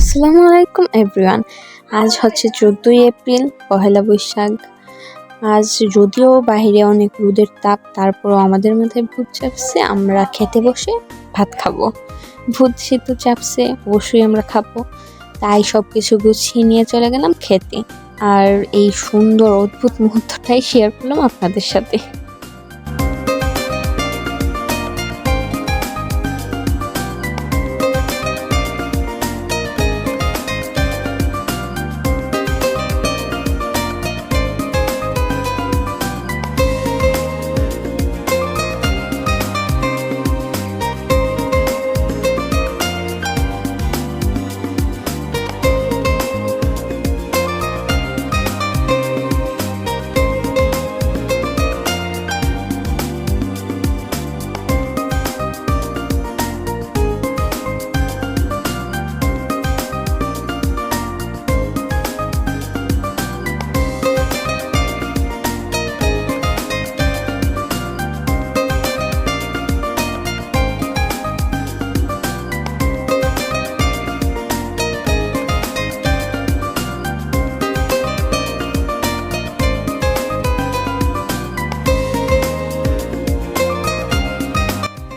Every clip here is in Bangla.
আসসালামু আলাইকুম এভরিওয়ান আজ হচ্ছে চোদ্দোই এপ্রিল, পহেলা বৈশাখ। আজ যদিও বাইরে অনেক রোদের তাপ, তারপরও আমাদের মাথায় ভূত চাপছে, আমরা খেতে বসে ভাত খাব। ভূত সিদ্ধ চাপছে, অবশ্যই আমরা খাব। তাই সব কিছু গুছিয়ে নিয়ে চলে গেলাম খেতে। আর এই সুন্দর, অদ্ভুত মুহূর্তটাই শেয়ার করলাম আপনাদের সাথে।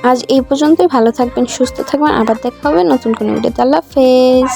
আজ এই পর্যন্তই। ভালো থাকবেন, সুস্থ থাকবেন। আবার দেখা হবে নতুন কোনো ভিডিওতে। আল্লাহ হাফেজ।